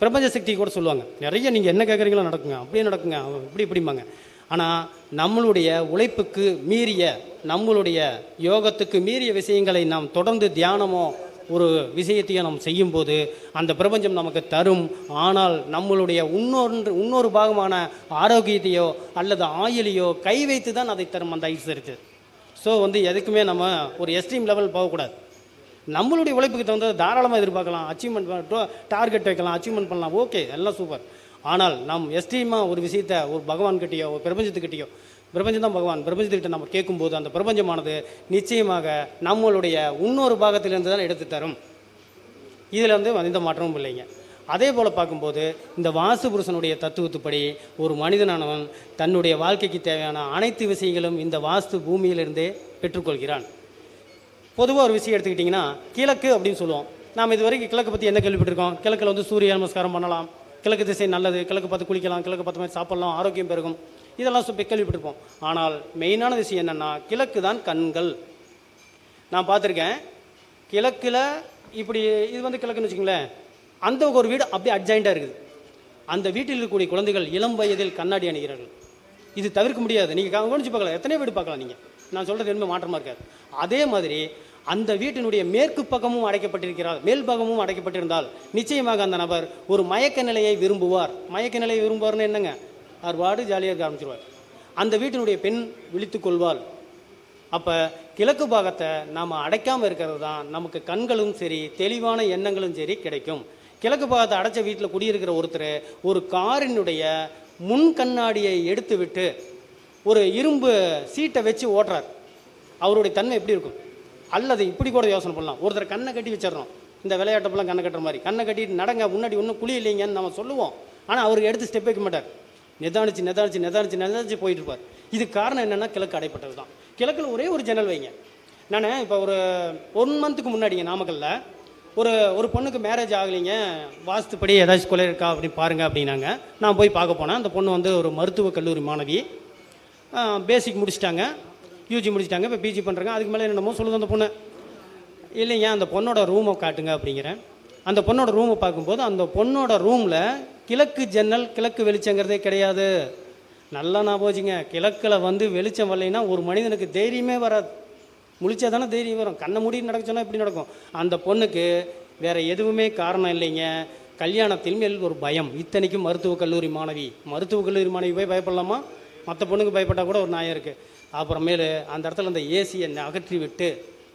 Speaker 4: பிரபஞ்ச சக்தி கூட சொல்லுவாங்க நிறைய நீங்கள் என்ன கேட்குறீங்களோ நடக்குங்க அப்படியே நடக்குங்க இப்படி இப்படிம்பாங்க. ஆனால் நம்மளுடைய உழைப்புக்கு மீறிய நம்மளுடைய யோகத்துக்கு மீறிய விஷயங்களை நாம் தொடர்ந்து தியானமோ ஒரு விஷயத்தையும் நாம் செய்யும்போது அந்த பிரபஞ்சம் நமக்கு தரும். ஆனால் நம்மளுடைய இன்னொன்று இன்னொரு பாகமான ஆரோக்கியத்தையோ அல்லது ஆயுளையோ கை வைத்து தான் அதை தரும் அந்த ஐஸ்வர்யத்தை. ஸோ வந்து எதுக்குமே நம்ம ஒரு எஸ்ட்ரீம் லெவல் போகக்கூடாது. நம்மளுடைய உழைப்புக்கு தகுந்த தாராளமாக எதிர்பார்க்கலாம். அச்சீவ்மெண்ட் டார்கெட் வைக்கலாம் அச்சீவ்மெண்ட் பண்ணலாம். ஓகே எல்லாம் சூப்பர் ஆனால் நாம் எஸ்டீமாக ஒரு விஷயத்தை ஒரு பகவான்கிட்டேயோ ஒரு பிரபஞ்சத்துக்கிட்டேயோ பிரபஞ்சம் தான் பகவான். பிரபஞ்சத்துக்கிட்ட நம்ம கேட்கும்போது அந்த பிரபஞ்சமானது நிச்சயமாக நம்மளுடைய இன்னொரு பாகத்திலிருந்து தான் எடுத்து தரும். இதில் வந்து எந்த மாற்றமும் இல்லைங்க. அதே போல் பார்க்கும்போது இந்த வாசு புருஷனுடைய தத்துவத்துப்படி ஒரு மனிதனானவன் தன்னுடைய வாழ்க்கைக்கு தேவையான அனைத்து விஷயங்களும் இந்த வாஸ்து பூமியிலிருந்தே பெற்றுக்கொள்கிறான். பொதுவாக ஒரு விஷயம் எடுத்துக்கிட்டிங்கன்னா கிழக்கு அப்படின்னு சொல்லுவோம். நாம் இது வரைக்கும் கிழக்கு பற்றி என்ன கேள்விப்பட்டிருக்கோம்? கிழக்கில் வந்து சூரிய நமஸ்காரம் பண்ணலாம். கிழக்கு திசை நல்லது கிழக்கு பார்த்து குளிக்கலாம் கிழக்கு பார்த்த மாதிரி சாப்பிட்லாம் ஆரோக்கியம் பெருகும். இதெல்லாம் சொல்லி கேள்விப்பட்டிருப்போம். ஆனால் மெயினான விஷயம் என்னென்னா கிழக்கு தான் கண்கள். நான் பார்த்துருக்கேன். கிழக்கில் இப்படி இது வந்து கிழக்குன்னு வச்சுங்களேன் அந்த ஒரு வீடு அப்படியே அட்ஜாயிண்டாக இருக்குது. அந்த வீட்டில் இருக்கக்கூடிய குழந்தைகள் இளம் வயதில் கண்ணாடி அணிகிறார்கள். இது தவிர்க்க முடியாது. நீங்கள் கவனிச்சு பார்க்கலாம். எத்தனை வீடு பார்க்கலாம் நீங்கள் நான் சொல்கிறது எதுவுமே மாற்றமாக இருக்காது. அதே மாதிரி அந்த வீட்டினுடைய மேற்கு பக்கமும் அடைக்கப்பட்டிருக்கிறார். மேல் பக்கமும் அடைக்கப்பட்டிருந்தால் நிச்சயமாக அந்த நபர் ஒரு மயக்க நிலையை விரும்புவார். மயக்க நிலையை விரும்புவார்னு என்னங்க? அவர் பாடு ஜாலியாக இருக்க ஆரம்பிச்சிருவார். அந்த வீட்டினுடைய பெண் விழித்து கொள்வாள். அப்போ கிழக்கு பாகத்தை நாம் அடைக்காமல் இருக்கிறது தான் நமக்கு கண்களும் சரி தெளிவான எண்ணங்களும் சரி கிடைக்கும். கிழக்கு பாகத்தை அடைச்ச வீட்டில் குடியிருக்கிற ஒருத்தர் ஒரு காரினுடைய முன் கண்ணாடியை எடுத்து விட்டு ஒரு இரும்பு சீட்டை வச்சு ஓட்டுறார். அவருடைய தன்மை எப்படி இருக்கும்? அல்லது இப்படி கூட யோசனை பண்ணலாம். ஒருத்தர் கண்ணை கட்டி வச்சிடறோம். இந்த விளையாட்டப்பெல்லாம் கண்ணை கட்டுற மாதிரி. கண்ணை கட்டிட்டு நடங்க முன்னாடி ஒன்றும் குழி இல்லைங்கன்னு நம்ம சொல்லுவோம். ஆனால் அவருக்கு எடுத்து ஸ்டெப் வைக்க மாட்டார். நிதானிச்சு நிதானிச்சு நிதானிச்சு நிதானிச்சு போயிட்டு இருப்பார். இது காரணம் என்னென்னா கிழக்கு அடைப்பட்டது தான். கிழக்கில் ஒரே ஒரு ஜன்னல் வைங்க. நான் இப்போ ஒரு ஒன் மந்த்துக்கு முன்னாடிங்க நாமக்கல்ல ஒரு ஒரு பொண்ணுக்கு மேரேஜ் ஆகலைங்க. வாஸ்துப்படி ஏதாச்சும் கொலை இருக்கா அப்படின்னு பாருங்க அப்படின்னாங்க. நான் போய் பார்க்க போனேன். அந்த பொண்ணு வந்து ஒரு மருத்துவக் கல்லூரி மாணவி. பேசிக் முடிச்சிட்டாங்க. யூஜி முடிச்சிட்டாங்க இப்போ பிஜி பண்ணுறாங்க அதுக்கு மேலே என்னமோ சொல்லுது அந்த பொண்ணு. இல்லைங்க அந்த பொண்ணோட ரூமை காட்டுங்க அப்படிங்கிறேன். அந்த பொண்ணோட ரூமை பார்க்கும்போது அந்த பொண்ணோட ரூமில் கிழக்கு ஜன்னல் கிழக்கு வெளிச்சங்கிறதே கிடையாது. நல்லா நான் போச்சுங்க கிழக்கில் வந்து வெளிச்சம் வரலைன்னா ஒரு மனிதனுக்கு தைரியமே வராது. முழிச்சா தானே தைரியம் வரும். கண்ணை மூடி நடக்க சொன்னால் இப்படி நடக்கும்? அந்த பொண்ணுக்கு வேறு எதுவுமே காரணம் இல்லைங்க. கல்யாணத்தின் மேல் ஒரு பயம். இத்தனைக்கும் மருத்துவக் கல்லூரி மாணவி. மருத்துவக் கல்லூரி மாணவி போய் பயப்படலாமா? மற்ற பொண்ணுக்கு பயப்பட்டால் கூட ஒரு நாயம் இருக்குது அப்புறமேலு அந்த இடத்துல அந்த ஏசியை அகற்றி விட்டு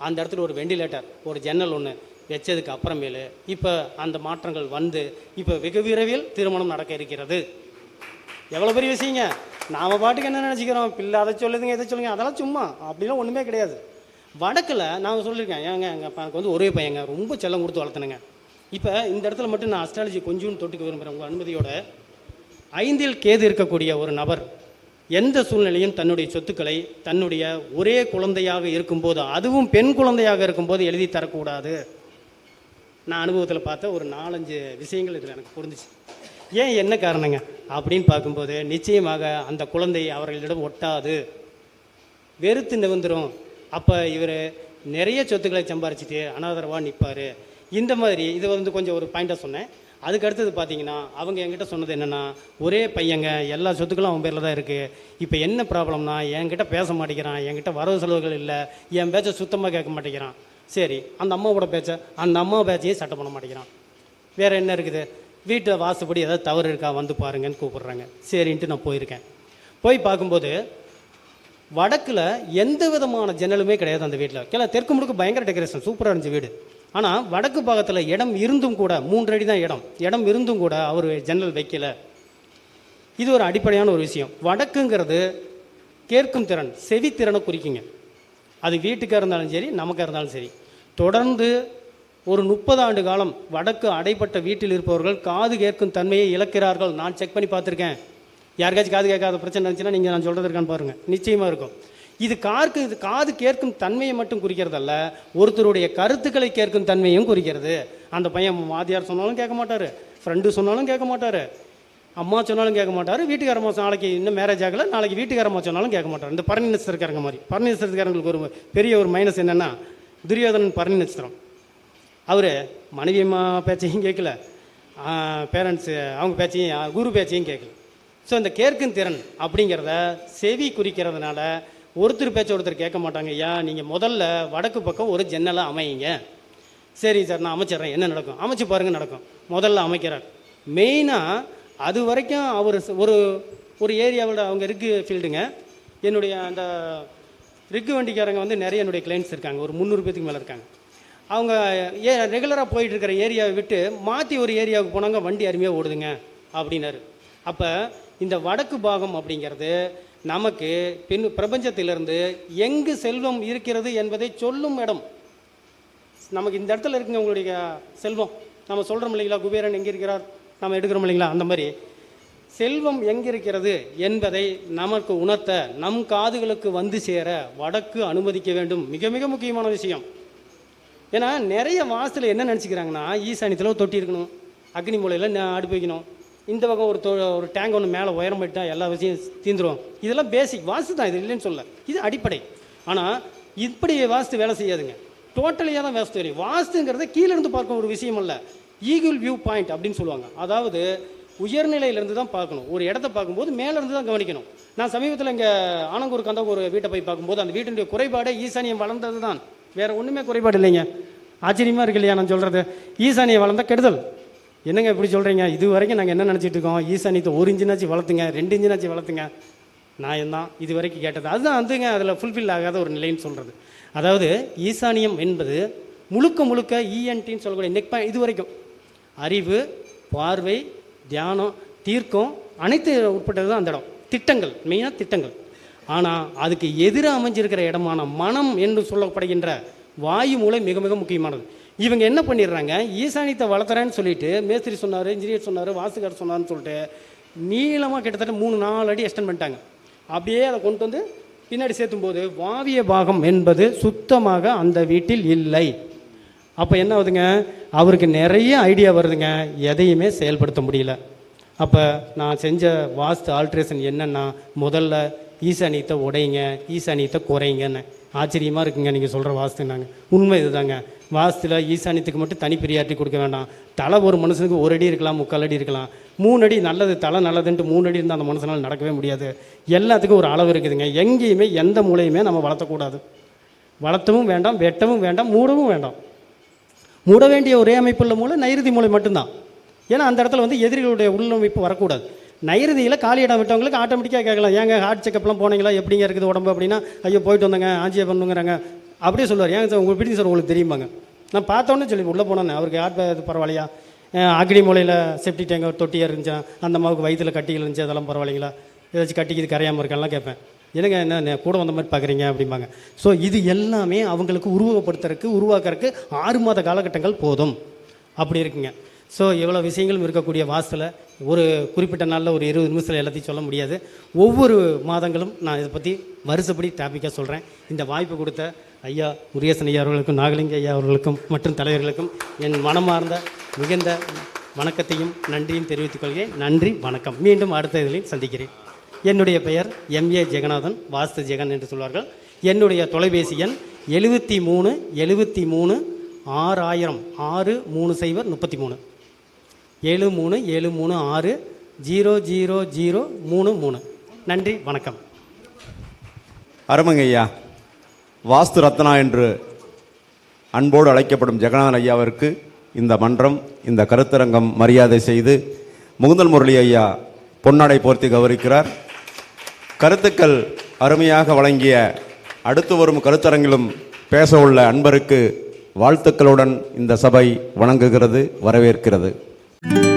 Speaker 4: அந்த இடத்துல ஒரு வெண்டிலேட்டர் ஒரு ஜன்னல் ஒன்று வச்சதுக்கு அப்புறமேலு இப்போ அந்த மாற்றங்கள் வந்து இப்போ வெகு விரைவில் திருமணம் நடக்க இருக்கிறது. எவ்வளோ பெரிய விஷயங்க? நாம் பாட்டுக்கு என்ன நினச்சிக்கிறோம்? பிள்ளை அதை சொல்லுதுங்க இதை சொல்லுங்க அதெல்லாம் சும்மா அப்படிலாம் ஒன்றுமே கிடையாது. வடக்கில் நான் சொல்லியிருக்கேன் ஏங்க எங்கள் எனக்கு வந்து ஒரே பையங்க ரொம்ப செல்லம் கொடுத்து வளர்த்துனுங்க. இப்போ இந்த இடத்துல மட்டும் நான் அஸ்ட்ராலஜி கொஞ்சம் தொட்டுக்க விரும்புகிறேன் உங்கள் அனுமதியோட. ஐந்தில் கேது இருக்கக்கூடிய ஒரு நபர் எந்த சூழ்நிலையும் தன்னுடைய சொத்துக்களை தன்னுடைய ஒரே குழந்தையாக இருக்கும்போது அதுவும் பெண் குழந்தையாக இருக்கும்போது எழுதி தரக்கூடாது. நான் அனுபவத்தில் பார்த்த ஒரு நாலஞ்சு விஷயங்கள் இதில் எனக்கு புரிஞ்சிச்சு. ஏன் என்ன காரணங்க? அப்படின்னு பார்க்கும்போது நிச்சயமாக அந்த குழந்தை அவர்களிடம் ஒட்டாது. வெறுத்து நிவந்துரும் அப்போ இவர் நிறைய சொத்துக்களை சம்பாரிச்சிட்டு அனாதரவாக நிற்பார் இந்த மாதிரி இது வந்து கொஞ்சம் ஒரு பாயிண்டாக சொன்னேன். அதுக்கு அடுத்தது பார்த்தீங்கன்னா அவங்க என்கிட்ட சொன்னது என்னென்னா ஒரே பையங்க எல்லா சொத்துக்களும் அவன் பேரில் தான் இருக்குது இப்போ என்ன ப்ராப்ளம்னா என்கிட்ட பேச மாட்டேங்கிறான் என்கிட்ட வரவு செலவுகள் இல்லை என் பேச்சை சுத்தமாக கேட்க மாட்டேங்கிறான். சரி அந்த அம்மாவோட பேச்சை அந்த அம்மா பேச்சையே சட்டம் பண்ண மாட்டேங்கிறான். வேறு என்ன இருக்குது? வீட்டில் வாசப்படி ஏதாவது தவறு இருக்கா? வந்து பாருங்கன்னு கூப்பிட்றாங்க. சரின்ட்டு நான் போயிருக்கேன். போய் பார்க்கும்போது வடக்கில் எந்த விதமான ஜன்னலுமே கிடையாது அந்த வீட்டில் கீழே தெற்கு முழுக்க பயங்கர டெக்கரேஷன் சூப்பராக இருந்துச்சு வீடு. ஆனால் வடக்கு பாகத்தில் இடம் இருந்தும் கூட மூன்று அடி தான் இடம். இடம் இருந்தும் கூட அவர் ஜன்னல் வைக்கல. இது ஒரு அடிப்படையான ஒரு விஷயம். வடக்குங்கிறது கேட்கும் திறன் செவித்திறனை குறிக்குங்க. அது வீட்டுக்காக இருந்தாலும் சரி நமக்காக இருந்தாலும் சரி. தொடர்ந்து ஒரு முப்பது ஆண்டு காலம் வடக்கு அடைப்பட்ட வீட்டில் இருப்பவர்கள் காது கேட்கும் தன்மையை இழக்கிறார்கள். நான் செக் பண்ணி பார்த்துருக்கேன். யாருக்காச்சும் காது கேட்காத பிரச்சனை இருந்துச்சுன்னா நீங்கள் நான் சொல்கிறது இருக்கான்னு பாருங்கள் நிச்சயமாக இருக்கும். இது காருக்கு இது காது கேட்கும் தன்மையை மட்டும் குறிக்கிறதல்ல ஒருத்தருடைய கருத்துக்களை கேட்கும் தன்மையும் குறிக்கிறது. அந்த பையன் வாதியார் சொன்னாலும் கேட்க மாட்டார் ஃப்ரெண்டு சொன்னாலும் கேட்க மாட்டார் அம்மா சொன்னாலும் கேட்க மாட்டார் வீட்டுக்காரம்மா நாளைக்கு இன்னும் மேரேஜ் ஆகலை நாளைக்கு வீட்டுக்காரம்மா சொன்னாலும் கேட்க மாட்டார். இந்த பரணி நட்சத்திரக்காரங்க மாதிரி. பரணி நட்சத்திரக்காரங்களுக்கு ஒரு பெரிய ஒரு மைனஸ் என்னென்னா துரியோதனன் பரணி நட்சத்திரம். அவர் மனைவி பேச்சையும் கேட்கல பேரண்ட்ஸு அவங்க பேச்சையும் குரு பேச்சையும் கேட்கல. ஸோ இந்த கேட்கும் திறன் அப்படிங்கிறத செவி குறிக்கிறதுனால ஒருத்தர் பேச்ச ஒருத்தர் கேட்க மாட்டாங்க ஐயா நீங்கள் முதல்ல வடக்கு பக்கம் ஒரு ஜன்னலை அமையுங்க. சரி சார் நான் அமைச்சிட்றேன். என்ன நடக்கும்? அமைச்சு பாருங்கள் நடக்கும். முதல்ல அமைக்கிறார். மெயினாக அது வரைக்கும் அவர் ஒரு ஒரு ஏரியாவோட அவங்க ரிக்கு ஃபீல்டுங்க என்னுடைய அந்த ரிக்கு வண்டிக்காரங்க வந்து நிறைய என்னுடைய கிளைண்ட்ஸ் இருக்காங்க. ஒரு முந்நூறு பேத்துக்கு மேலே இருக்காங்க. அவங்க ஏ ரெகுலராக போயிட்டு இருக்கிற ஏரியாவை விட்டு மாற்றி ஒரு ஏரியாவுக்கு போனாங்க வண்டி அருமையாக ஓடுதுங்க. அப்படின்னாரு. அப்போ இந்த வடக்கு பாகம் அப்படிங்கிறது நமக்கு பின் பிரபஞ்சத்திலிருந்து எங்கு செல்வம் இருக்கிறது என்பதை சொல்லும் இடம். நமக்கு இந்த இடத்துல இருக்குங்க உங்களுடைய செல்வம். நம்ம சொல்கிறோம் இல்லைங்களா குபேரன் எங்கே இருக்கிறார் நம்ம எடுக்கிறோம் இல்லைங்களா அந்த மாதிரி. செல்வம் எங்கிருக்கிறது என்பதை நமக்கு உணர்த்த நம் காதுகளுக்கு வந்து சேர வடக்கு அனுமதிக்க வேண்டும். மிக மிக முக்கியமான விஷயம். ஏன்னா நிறைய வாசத்தில் என்ன நினச்சிக்கிறாங்கன்னா ஈசானியத்தில் தொட்டி இருக்கணும். அக்னி மூலையில் அடுப்பு வைக்கணும். இந்த பக்கம் ஒரு தொ ஒரு டேங்க் ஒன்று மேலே உயரம் போயிட்டா எல்லா விஷயம் தீந்துடும் இதெல்லாம் பேசிக் வாஸ்து தான் இது இல்லைன்னு சொல்ல இது அடிப்படை. ஆனால் இப்படி வாஸ்து வேலை செய்யாதுங்க. டோட்டலியாக தான் வாஸ்து தெரியும் வாஸ்துங்கிறத கீழே இருந்து பார்க்க ஒரு விஷயம் அல்ல. ஈகிள் வியூ பாயிண்ட் அப்படின்னு சொல்லுவாங்க. அதாவது உயர்நிலையிலேருந்து தான் பார்க்கணும். ஒரு இடத்த பார்க்கும்போது மேலேருந்து தான் கவனிக்கணும். நான் சமீபத்தில் இங்கே ஆனங்கூர் கந்தகூர் ஒரு வீட்டை போய் பார்க்கும்போது அந்த வீட்டினுடைய குறைபாடே ஈசானியம் வளர்ந்தது தான் வேறு ஒன்றுமே குறைபாடு இல்லைங்க. ஆச்சரியமாக இருக்கு இல்லையா நான் சொல்கிறது ஈசானியம் வளர்ந்த கெடுதல். என்னங்க இப்படி சொல்கிறீங்க இது வரைக்கும் நாங்கள் என்ன நினச்சிட்டு இருக்கோம்? ஈசானியத்தை ஒரு இன்ச்சினாச்சும் வளர்த்துங்க ரெண்டு இன்ச்சினாச்சும் வளர்த்துங்க. நான் தான் இது வரைக்கும் கேட்டது. அதுதான் வந்துங்க அதில் ஃபுல்ஃபில் ஆகாத ஒரு நிலைன்னு சொல்கிறது அதாவது ஈசானியம் என்பது முழுக்க முழுக்க இஎன்டின்னு சொல்லக்கூடிய நெக்பா இது வரைக்கும். அறிவு பார்வை தியானம் தீர்க்கம் அனைத்து உட்பட்டது தான் அந்த இடம். திட்டங்கள் மெயினாக திட்டங்கள். ஆனால் அதுக்கு எதிராக அமைஞ்சிருக்கிற இடமான மனம் என்று சொல்லப்படுகின்ற வாயு மூளை மிக மிக முக்கியமானது. இவங்க என்ன பண்ணிடுறாங்க? ஈசானியத்தை வளர்த்துறேன்னு சொல்லிட்டு மேஸ்திரி சொன்னார் இன்ஜினியர் சொன்னார் வாசுகார் சொன்னார்னு சொல்லிட்டு நீளமாக கிட்டத்தட்ட மூணு நாலு அடி எக்ஸ்டன் பண்ணிட்டாங்க. அப்படியே அதை கொண்டு வந்து பின்னாடி சேர்த்தும் போது வாவிய பாகம் என்பது சுத்தமாக அந்த வீட்டில் இல்லை. அப்போ என்ன ஆகுதுங்க? அவருக்கு நிறைய ஐடியா வருதுங்க. எதையுமே செயல்படுத்த முடியல. அப்போ நான் செஞ்ச வாஸ்து ஆல்ட்ரேஷன் என்னென்னா முதல்ல ஈசானியத்தை உடைங்க ஈசானியத்தை குறைங்கன்னு ஆச்சரியமாக இருக்குங்க நீங்கள் சொல்கிற வாஸ்துனாங்க. உண்மை இதுதாங்க. வாஸ்துல ஈசானியத்துக்கு மட்டும் தனி பிரியாரிட்டி கொடுக்க வேண்டாம். தலை ஒரு மனுஷனுக்கு ஒரு அடி இருக்கலாம் முக்கால் அடி இருக்கலாம். மூணு அடி நல்லது தலை நல்லதுன்ட்டு மூணு அடி இருந்தால் அந்த மனுஷனால் நடக்கவே முடியாது. எல்லாத்துக்கும் ஒரு அளவு இருக்குதுங்க. எங்கேயுமே எந்த மூலையுமே நம்ம வளர்த்தக்கூடாது. வளர்த்தவும் வேண்டாம் வெட்டவும் வேண்டாம் மூடவும் வேண்டாம். மூட வேண்டிய ஒரே அமைப்புள்ள மூலம் நைருதி மூளை மட்டும்தான். ஏன்னா அந்த இடத்துல வந்து எதிரிகளுடைய உள்ளமைப்பு வரக்கூடாது. நைருதியில் காலி இடம் விட்டவங்களுக்கு ஆட்டோமேட்டிக்காக கேட்கலாம். ஏங்க ஹார்ட் செக்அப்லாம் போனீங்களா? எப்படிங்க இருக்குது உடம்பு அப்படின்னா ஐயோ போயிட்டு வந்தாங்க ஆஞ்சியை பண்ணுங்கிறாங்க அப்படியே சொல்லுவார். ஏங்க சார் உங்களுக்கு எப்படி சார் உங்களுக்கு தெரியுமாங்க? நான் பார்த்தோன்னே சொல்லி உள்ளே போனேன் அவருக்கு ஹார்ட் பரவாயில்லையா? அக்னி மூலையில் செப்டி டேங்க தொட்டியாக இருந்துச்சா? அந்த அம்மாவுக்கு வயிற்றில் கட்டிகள் இருந்துச்சு அதெல்லாம் பரவாயில்லைங்களா? ஏதாச்சும் கட்டிக்கு கரையாமல் இருக்கலாம் கேட்பேன். என்னங்க என்ன கூட வந்த மாதிரி பார்க்குறீங்க? அப்படிம்பாங்க. ஸோ இது எல்லாமே அவங்களுக்கு உருவகப்படுத்துறதுக்கு உருவாக்குறதுக்கு ஆறு மாத காலகட்டங்கள் போதும். அப்படி இருக்குங்க. ஸோ எவ்வளோ விஷயங்களும் இருக்கக்கூடிய வாசலை ஒரு குறிப்பிட்ட நாளில் ஒரு இருபது நிமிஷத்தில் எல்லாத்தையும் சொல்ல முடியாது. ஒவ்வொரு மாதங்களும் நான் இதை பற்றி வருஷப்படி டாப்பிக்காக சொல்கிறேன் இந்த வாய்ப்பு கொடுத்த ஐயா முருகேசன் ஐயா அவர்களுக்கும் நாகலிங்க ஐயா அவர்களுக்கும் மற்றும் தலைவர்களுக்கும் என் மனமார்ந்த மிகுந்த வணக்கத்தையும் நன்றியும் தெரிவித்துக் கொள்கிறேன். நன்றி வணக்கம். மீண்டும் அடுத்த இதில் சந்திக்கிறேன். என்னுடைய பெயர் எம்ஏ ஜெகநாதன் வாஸ்து ஜெகன் என்று சொல்வார்கள். என்னுடைய தொலைபேசி எண் எழுபத்தி மூணு எழுபத்தி மூணு ஆறாயிரம் ஆறு மூணு சைபர் முப்பத்தி மூணு. ஏழு மூணு ஏழு மூணு ஆறு ஜீரோ ஜீரோ ஜீரோ மூணு மூணு. நன்றி வணக்கம்.
Speaker 3: அருமங்கய்யா வாஸ்து ரத்னா என்று அன்போடு அழைக்கப்படும் ஜெகநாதன் ஐயாவிற்கு இந்த மன்றம் இந்த கருத்தரங்கம் மரியாதை செய்து முகுந்தல் முரளி ஐயா பொன்னாடை போர்த்தி கௌரவிக்கிறார். கருத்துக்கள் அருமையாக வழங்கிய அடுத்து வரும் கருத்தரங்கிலும் பேச உள்ள அன்பருக்கு வாழ்த்துக்களுடன் இந்த சபை வணங்குகிறது வரவேற்கிறது. thank you